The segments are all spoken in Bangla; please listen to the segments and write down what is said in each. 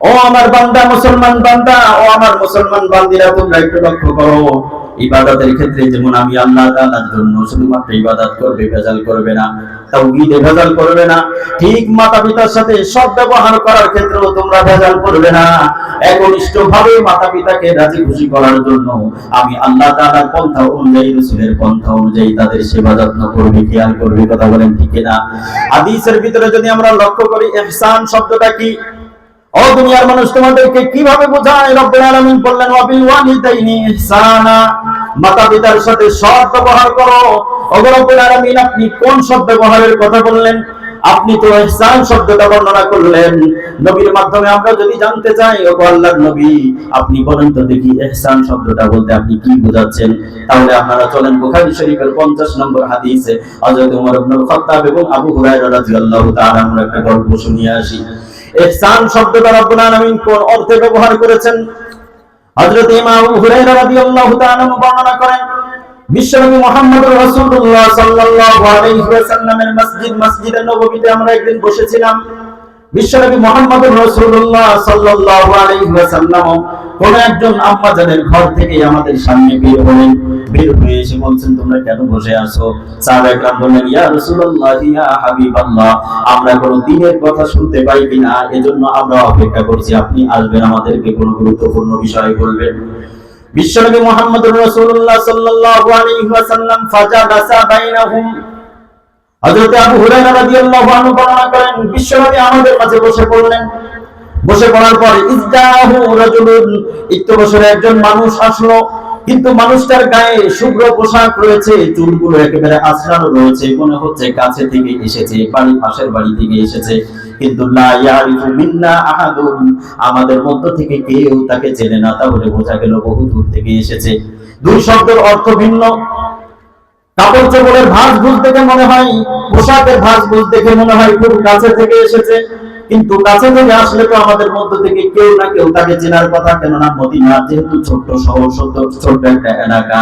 ও আমার বান্দা মুসলমান বান্দা ও আমার মুসলমান বান্দিরা তোমরা একটু লক্ষ্য করো। ইবাদতের ক্ষেত্রে যেমন আমি আল্লাহ তাআলার জন্য শুধুমাত্র ইবাদত করবে, ভেজাল করবে না, তাওহীদে ভেজাল করবে না, ঠিক মাতা সাথে সৎ ব্যবহার করার ক্ষেত্রেও তোমরা ভেজাল করবে না। একনিষ্ঠ ভাবে মাতা রাজি খুশি করার জন্য আমি আল্লাহ তাআলার পন্থা অনুযায়ী, রাসূলের পন্থা অনুযায়ী তাদের সেবা যত্ন করবে, খেয়াল করবে, কথা বলেন ঠিক না হাদিসের ভিতরে যদি আমরা লক্ষ্য করি, ইহসান শব্দটা কি? ও দুনিয়ার মানুষ, তোমাদেরকে কীভাবে বোঝায়? রব্বুল আলামিন বললেন ওয়ালিদাইনি ইহসানা। মাতা পিতার সাথে সৎ ব্যবহার করো। ও রব্বুল আলামিন, আপনি কোন সৎ ব্যবহারের কথা বললেন? আপনি তো ইহসান শব্দটা বর্ণনা করলেন। নবীর মাধ্যমে আমরা যদি জানতে চাই ও আল্লাহর নবী, আপনি বলেন তো দেখি ইহসান শব্দটা বলতে আপনি কি বোঝাচ্ছেন? তাহলে আপনারা চলেন বুখারী শরীফের 50 নম্বর হাদিসে। হযরত ওমর ইবনে খাত্তাব এবং আবু হুরায়রা রাদিয়াল্লাহু তাআলা আমরা একটা গল্প শুনিয়ে আসি। ইহসান শব্দটা রব্বুল আলামিন কোন অর্থে ব্যবহার করেছেন? হযরত ইমাম হুরায়রা রাদিয়াল্লাহু তাআলা বর্ণনা করেন, বিশ্বনবী মুহাম্মদুর রাসূলুল্লাহ সাল্লাল্লাহু আলাইহি ওয়াসাল্লামের মসজিদ, মসজিদে নববীতে আমরা একদিন বসেছিলাম। বিশ্বনবী মুহাম্মদুর রাসূলুল্লাহ সাল্লাল্লাহু আলাইহি কোন একজন আম্মা জানের ঘর থেকে আমাদের সামনে বের হলেন, বের হয়ে এসে বলছেন, তোমরা কেন বসে আছো? সাহাবা বললেন, ইয়া রাসূলুল্লাহ, ইয়া হাবিবাল্লাহ, আমরা কোন দিনের কথা শুনতে পাই কিনা, এজন্য আমরা অপেক্ষা করছি, আপনি আসবেন আমাদেরকে কোন গুরুত্বপূর্ণ বিষয় বলবেন। বিশ্বনবী মুহাম্মদুর রাসূলুল্লাহ হযরত আবু হুরায়রা রাদিয়াল্লাহু আনহু বর্ণনা করেন, বিশ্বনবী আমাদের বসে পড়লেন। বসে পড়ার ইজদাহু রাজুলুন বছরে একজন মানুষ আসলো। কিন্তু মানুষটার গায়ে শুভ্র পোশাক রয়েছে, চুলগুলো একেবারে আছড়ানো রয়েছে, মনে হচ্ছে কাছে থেকে এসেছে, বাড়ি পাশের বাড়ি থেকে এসেছে। কিন্তু আমাদের মধ্য থেকে কেউ তাকে চেনে না, তাহলে বোঝা গেল বহু দূর থেকে এসেছে। দুই শব্দের অর্থ ভিন্ন। কাপড় চোপড়ের ভাঁজ ভুল থেকে মনে হয়, পোশাকের ভাঁজ ভুল থেকে মনে হয় খুব কাছে থেকে এসেছে। কিন্তু কাছে থেকে আসলে তো আমাদের মধ্য থেকে কেউ না কেউ তাকে চেনার কথা, কেননা মদিনা যেহেতু ছোট্ট শহর, ছোট্ট ছোট্ট একটা এলাকা,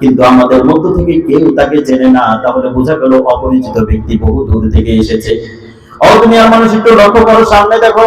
কিন্তু আমাদের মধ্য থেকে কেউ তাকে চেনে না। তাহলে বোঝা গেল অপরিচিত ব্যক্তি বহু দূর থেকে এসেছে। দুনিয়ার মানুষ একটু লক্ষ্য করো, সামনে দেখো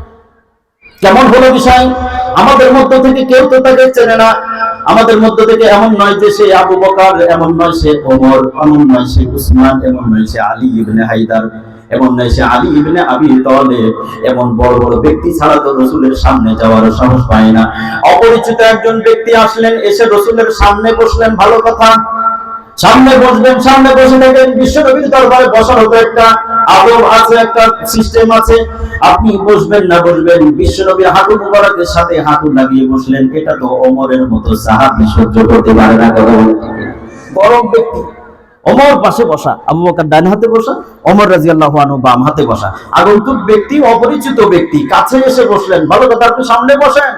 কেমন হলো বিষয়? আমাদের মধ্য থেকে কেউ তো তাকে চেনে না। আমাদের মধ্য থেকে এমন নয় যে সে আবু বকর, এমন নয় সে ওমর, এমন নয় সে উসমান, এমন নয় সে আলী ইবনে হায়দার, এমন নয় সে আলী ইবনে আবি তালেব, এমন বড় বড় ব্যক্তি ছাড়া তো রসুলের সামনে যাওয়ার সাহস পায় না। অপরিচিত একজন ব্যক্তি আসলেন, এসে রসুলের সামনে বসলেন, ভালো কথা। সামনে বসবেন, সামনে বসে থাকেন বিশ্বনবীর দরবারে বসার হতো একটা আদব আছে, একটা সিস্টেম আছে। আপনি বসবেন না, বসবেন। বিশ্বনবীর হাঁটু মুবারকের সাথে হাঁটু লাগিয়ে বসলেন। এটা তো ওমরের মতো সাহাবী সহ্য করতে পারে না কথা বড় ব্যক্তি। ওমর পাশে বসা। আবু বকর ডান হাতে বসা ওমর রাদিয়াল্লাহু আনহু বাম হাতে বসা। আগন্তুক ব্যক্তি, অপরিচিত ব্যক্তি, কাছে এসে বসলেন। ভালো কথা, আপনি সামনে বসেন।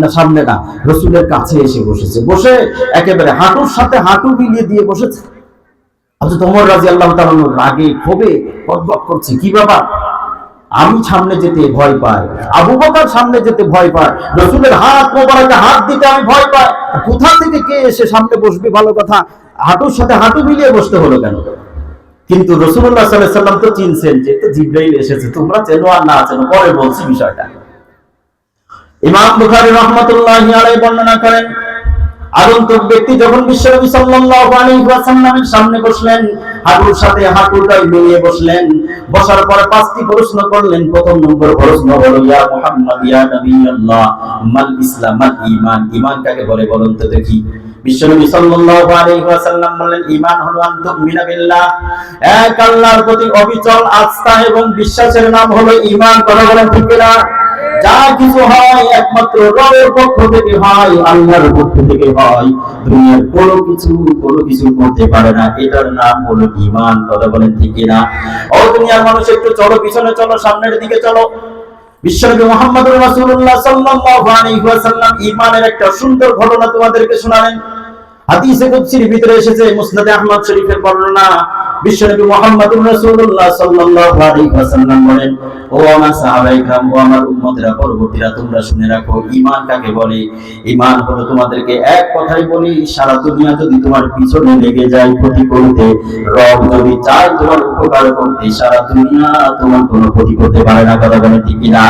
না, সামনে না, রসুলের কাছে এসে বসেছে। বসে একেবারে হাঁটুর সাথে হাঁটু মিলিয়ে দিয়ে বসেছে। ওমর রাদিয়াল্লাহু তাআলা রাগে, ক্ষোভে বকবক করছে। কি আমি সামনে যেতে ভয় পাই, আবু বকর সামনে যেতে ভয় পায়, রসুলের হাত মোবারকে হাত দিতে আমি ভয় পাই। কোথা থেকে কে এসে সামনে বসবে? ভালো কথা, হাঁটুর সাথে হাঁটু মিলিয়ে বসতে হলো কেন? কিন্তু রসুল্লাহ সাল্লাহ সাল্লাম তো চিনছেন যে জিব্রাইল এসেছে, তোমরা চেনো আর না চেনো, পরে বলছি বিষয়টা। ইমাম বুখারী রাহমাতুল্লাহি বর্ণনা করেন আগন্তুক ব্যক্তি যখন বিশ্বনবী সাল্লাল্লাহু আলাইহি ওয়াসাল্লামের সামনে বসলেন, হাঁটুর সাথে হাঁটুটাই মিলিয়ে বসলেন, বসার পর পাঁচটি প্রশ্ন করলেন। প্রথম নম্বর প্রশ্ন হলো, ইয়া মুহাম্মদ, ইয়া নবিয়াল্লাহ, মাল ইসলাম, মাল ঈমান? ঈমান কাকে বলে বলুন তো দেখি। বিশ্বনবী সাল্লাল্লাহু আলাইহি ওয়াসাল্লাম বললেন, ঈমান হলো আন তুমিনা বিল্লাহ। এক আল্লাহর প্রতি অবিচল আস্থা এবং বিশ্বাসের নাম হলো ঈমান। কথা বলেন ঠিক কিনা? যা কিছু হয় একমাত্র রবের পক্ষ থেকে হয়, আল্লাহর পক্ষ থেকে হয়। দুনিয়ার কোনো কিছু কোনো কিছু করতে পারে না। এটার নাম হলো ঈমান। কথা বলেন ঠিক কিনা? ও দুনিয়ার মানুষ, একটু চলো, পিছনে চলো, সামনের দিকে চলো। বিশ্বনবী মুহাম্মদুর রাসূলুল্লাহ সাল্লাল্লাহু আলাইহি ওয়াসাল্লাম ঈমানের একটা সুন্দর ঘটনা তোমাদেরকে শোনালেন। হাদিসে কুদসির ভিতরে এসেছে, মুসনাদ আহমদ শরীফের বর্ণনা। বিশ্বনবী মুহাম্মদুর রাসূলুল্লাহ সাল্লাল্লাহু আলাইহি ওয়াসাল্লাম বলেন ও আমার সাহাবায়ে کرام ও আমার উম্মতেরা পরবর্তীরা তোমরা শুনে রাখো ঈমান কাকে বলে ঈমান হলো তোমাদেরকে এক কথাই বলি সারা দুনিয়া যদি তোমার পিছনে লেগে যায় ক্ষতি করতে রব যদি চায় তোমার উপকার করতে সারা দুনিয়া তোমার কোনো ক্ষতি করতে পারে না কথা বলে ঠিক না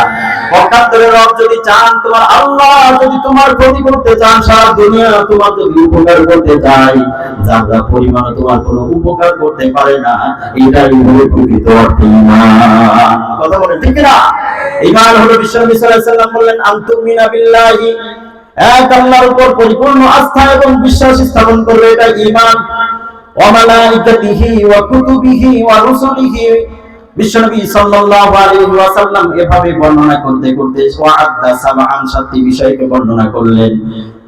পক্ষান্তরে রব যদি চান তোমার আল্লাহ যদি তোমার ক্ষতি করতে চান সারা দুনিয়া তোমার যদি উপকার করতে চায় যারা পরিমাণ তোমার কোনো উপকার করতে পারে না, এটাই হলো প্রকৃত অর্থে ঈমান কথা বলে ঠিক না ঈমান হলো বিশ্বনবী সাল্লাল্লাহু আলাইহি সাল্লাম বললেন, আনতুমিনা বিল্লাহি। এক আল্লাহর উপর পরিপূর্ণ আস্থা এবং বিশ্বাস স্থাপন করবে এটা ঈমান। ওয়া ওয়া কুতুবিহি ওয়া রুসুলিহি। বিশ্বনবী সাল্লাল্লাহু আলাইহি ওয়াসাল্লাম এভাবে বর্ণনা করতে করতে ওয়াআদ্দা সাবআন সাতটি বিষয়কে বর্ণনা করলেন।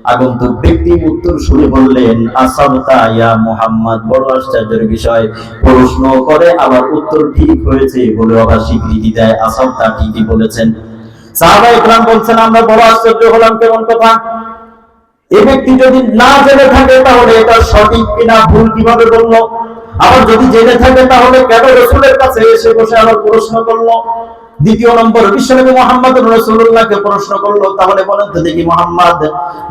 আগন্তুক ব্যক্তি উত্তর শুনে বললেন আসাবতা মুহাম্মদ? বড় আশ্চর্যের বিষয়। প্রশ্ন করে, আবার উত্তর ঠিক হয়েছে বলে আবার স্বীকৃতি দেয় আসাবতা ঠিকই বলেছেন। আমরা যদি জেনে থাকে, তাহলে যদি জেনে থাকে, তাহলে কেন রসুলের কাছে এসে বসে আবার প্রশ্ন করল? দ্বিতীয় নম্বর, বিশ্বনবী মোহাম্মদ রসুল্লাহকে প্রশ্ন করল, তাহলে বলেন তো দেখি মোহাম্মদ,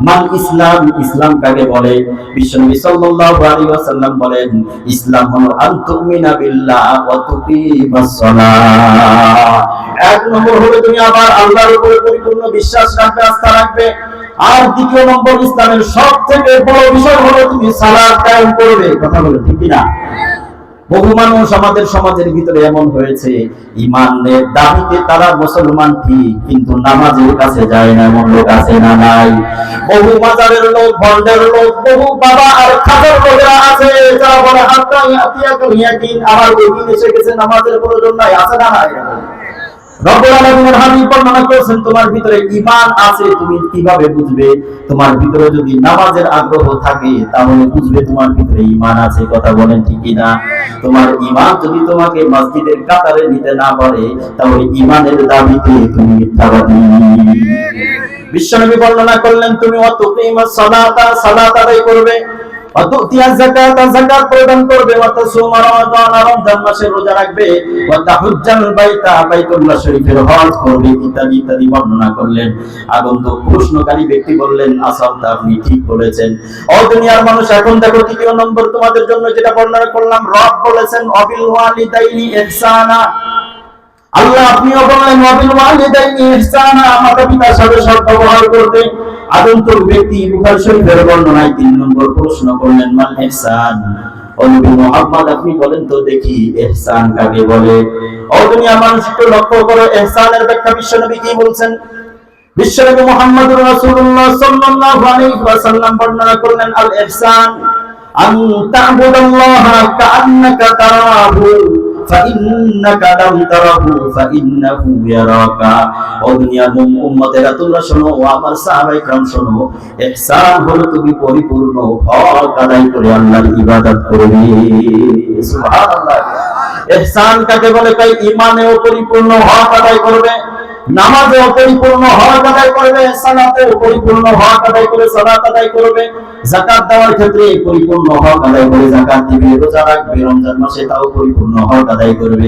মান ইসলাম ইসলাম কাকে বলে? বিশ্বনবী সাল্লাল্লাহু আলাইহি ওয়াসাল্লাম বলেন, ইসলাম হলো আনতুমিনা বিল্লাহ ওয়া তুকিমাস সালাহ। এক নম্বর হলো তুমি আবার আল্লাহর উপরে পরিপূর্ণ বিশ্বাস রাখবে, আস্থা রাখবে। আর দ্বিতীয় নম্বর, ইসলামের সব থেকে বড় বিষয় হলো তুমি সালাত কায়েম করবে। কথা বলে ঠিক না বহু মানুষ আমাদের সমাজের ভিতরে এমন হয়েছে ইমানের দাবিতে তারা মুসলমান ঠিক কিন্তু নামাজের কাছে যায় না এমন লোক আছে না নাই বহু মাজারের লোক ভণ্ডের লোক বহু বাবা আর খাজার লোকেরা আছে যারা বলে হাত আমার এসে গেছে নামাজের প্রয়োজন নাই আছে না নাই রব্বুল আলামিনের করেছেন, তোমার ভিতরে ঈমান আছে, তুমি কীভাবে বুঝবে? তোমার ভিতরে যদি নামাজের আগ্রহ থাকে, তাহলে বুঝবে তোমার ভিতরে ঈমান আছে, কথা বলেন না তোমার ঈমান যদি তোমাকে মসজিদের কাতারে নিতে না পারে, তাহলে ঈমানের দাবিতে তুমি মিথ্যাবাদী। বিশ্বনবী বর্ণনা করলেন, তুমি অত সালাতা, সালাত করবে। প্রদান আপনি ঠিক বলেছেন। মানুষ, এখন দেখো তৃতীয় নম্বর তোমাদের জন্য যেটা বর্ণনা করলাম। রব বলেছেন, অবিল আল্লাহ আপনিও বললেন ওয়াবিল ওয়ালিদাইনি ইহসানা মাতা পিতার সাথে সদ্ব্যবহার করতে। আগন্তুক ব্যক্তি বুখারী শরীফের বর্ণনায় তিন নম্বর প্রশ্ন করলেন মাল ইহসান? নবী মুহাম্মদ, আপনি বলেন তো দেখি ইহসান কাকে বলে? ও দুনিয়া মানুষ একটু লক্ষ্য করো, ইহসানের ব্যাখ্যা বিশ্বনবী কি বলছেন? বিশ্বনবী মুহাম্মদুর রাসূলুল্লাহ সাল্লাল্লাহু আলাইহি ওয়াসাল্লাম বর্ণনা করলেন আল ইহসান আন তা'বুদাল্লাহা কাআন্নাকা তারাহু। فإنك لم تره فإنه يراك ও দুনিয়ার উম্মতেরা তোমরা শোনো ও আমার সাহাবায়ে کرام শোনো ইহসান হলো তুমি পরিপূর্ণ হক আদায় করে আল্লাহর ইবাদত করবে সুবহানাল্লাহ ইহসান কাকে বলে কই ঈমানেও পরিপূর্ণ হক আদায় করবে নামাজেও পরিপূর্ণ হক আদায় করবে সালাতেও পরিপূর্ণ হক আদায় করে সালাত আদায় করবে, যাকাত দেওয়ার ক্ষেত্রে পরিপূর্ণ হক আদায় করে যাকাত দিবে, রোজা রাখবে, রমজান মাসে তাও পরিপূর্ণ হক আদায় করবে।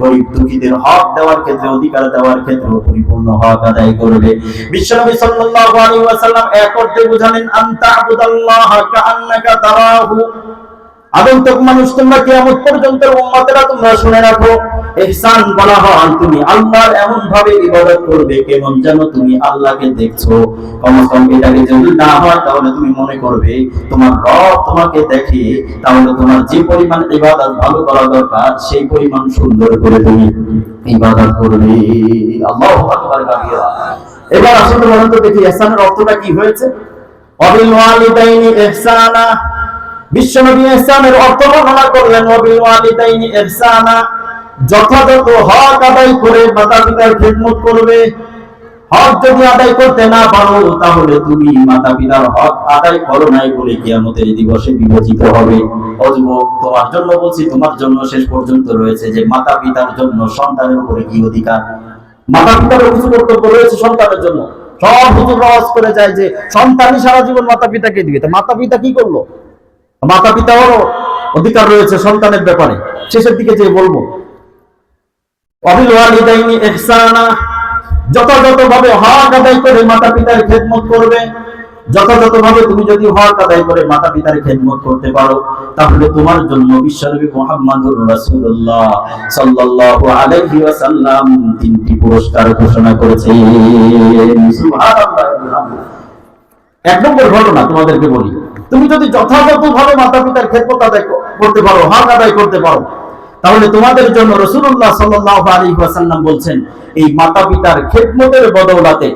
গরিব দুঃখীদের হক দেওয়ার ক্ষেত্রে, অধিকার দেওয়ার ক্ষেত্রে পরিপূর্ণ হক আদায় করবে। বিশ্বনবী সাল্লাল্লাহু আলাইহি ওয়াসাল্লাম এক অর্থে বুঝালেন আনতা আবুদাল্লাহ কাআন্নাকা তারাহু আগন্তুক মানুষ, তোমরা কিয়ামত পর্যন্ত উম্মতেরা তোমরা শুনে রাখো। ইহসান বলা হয়, তুমি আল্লাহর এমন ভাবে ইবাদত করবে, কেমন যেন তুমি আল্লাহকে দেখছ। কমসে কম এটাকে যদি না হয়, তাহলে তুমি মনে করবে, তোমার রব তোমাকে দেখে, তাহলে তোমার যে পরিমাণ ইবাদত ভালো করা দরকার, সেই পরিমাণ সুন্দর করে তুমি ইবাদত করবে। আল্লাহু আকবার কাবিরা এবার আসলে বলেন তো দেখি ইহসানের অর্থটা কি হয়েছে? অবিল ওয়ালিদাইনি ইহসানা ইহসানের অর্থ বর্ণনা করলেন যথাযথ হক আদায় করে মাতা পিতার খেদমত করবে। হক যদি আদায় করতে না পারো, তাহলে তুমি মাতা পিতার হক আদায় করো নাই বলে দিবসে বিবেচিত হবে। তোমার জন্য বলছি, তোমার জন্য শেষ পর্যন্ত রয়েছে যে মাতা পিতার জন্য সন্তানের উপরে কি অধিকার? মাতা পিতারও কিছু কর্তব্য রয়েছে সন্তানের জন্য। সব হুজুর রওয়াজ করে যায় যে, সন্তানই সারা জীবন মাতা পিতাকে দিবে। তো মাতা পিতা কি করল? মাতা পিতারও অধিকার রয়েছে সন্তানের ব্যাপারে। শেষের দিকে যে বলব অবিল ইহসানা যথাযথভাবে হক আদায় করে মাতা পিতার খেদমত করবে। যথাযথভাবে তুমি যদি হক আদায় করে মাতা পিতার খেদমত করতে পারো, তাহলে তোমার জন্য বিশ্বনবী মুহাম্মদুর রাসূলুল্লাহ সাল্লাল্লাহু আলাইহি ওয়াসাল্লাম তিনটি পুরস্কার ঘোষণা করেছেন। সুবহানাল্লাহ। এক নম্বর ঘটনা তোমাদেরকে বলি তুমি যদি যথাযথভাবে মাতা পিতার খেদমত আদায় করতে পারো হক আদায় করতে পারো। তাহলে তোমাদের জন্য রসুল্লাহ সাল্লাহ আলী ওয়াসাল্লাম বলছেন, এই মাতা পিতার খেদমতের বদৌলাতে